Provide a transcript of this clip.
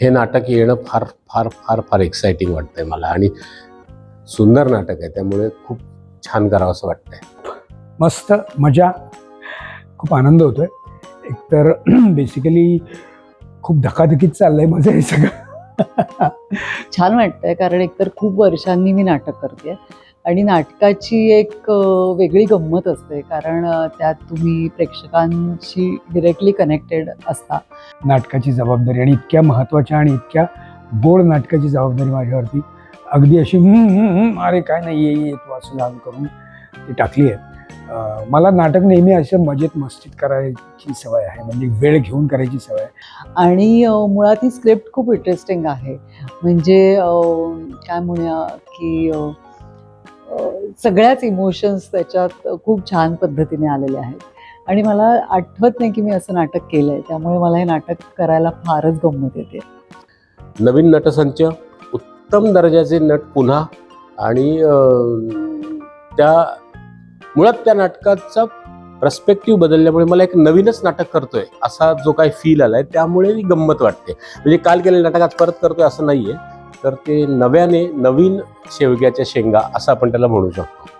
हे नाटक येणं फार फार फार फार एक्साइटिंग वाटतंय मला आणि सुंदर नाटक आहे त्यामुळे खूप छान करावं असं वाटतंय. मस्त मजा. खूप आनंद होतोय. एकतर बेसिकली खूप धकाधकीत चाललंय माझं हे सगळं. छान वाटतंय कारण एकतर खूप वर्षांनी मी नाटक करते आणि नाटकाची एक वेगळी गंमत असते. कारण त्यात तुम्ही प्रेक्षकांशी डिरेक्टली कनेक्टेड असता. नाटकाची जबाबदारी आणि इतक्या महत्त्वाच्या आणि इतक्या गोड नाटकाची जबाबदारी माझ्यावरती अगदी अशी "हम्म, हम्म, हम्म, अरे काय नाही ये ये तू असं लहान करून ती टाकली आहे. मला नाटक नेहमी असं मजेत मस्तीत करायची सवय आहे. म्हणजे वेळ घेऊन करायची सवय आहे. आणि मुळात ही स्क्रिप्ट खूप इंटरेस्टिंग आहे. म्हणजे काय म्हणूया की सगळ्याच इमोशन्स त्याच्यात खूप छान पद्धतीने आलेले आहेत. आणि मला आठवत नाही की मी असं नाटक केलं आहे त्यामुळे मला हे नाटक करायला फारच गंमत येते. नवीन नटसंच उत्तम दर्जाचे नट पुन्हा आणि त्या मुळात त्या नाटकाचा प्रस्पेक्टिव्ह बदलल्यामुळे मला एक नवीनच नाटक करतोय असा जो काही फील आलाय त्यामुळे गंमत वाटते. म्हणजे काल केलेलं नाटक आज परत करतोय असं नाहीये तर ते नव्याने नवीन शेवग्याच्या शेंगा असं आपण त्याला म्हणू शकतो.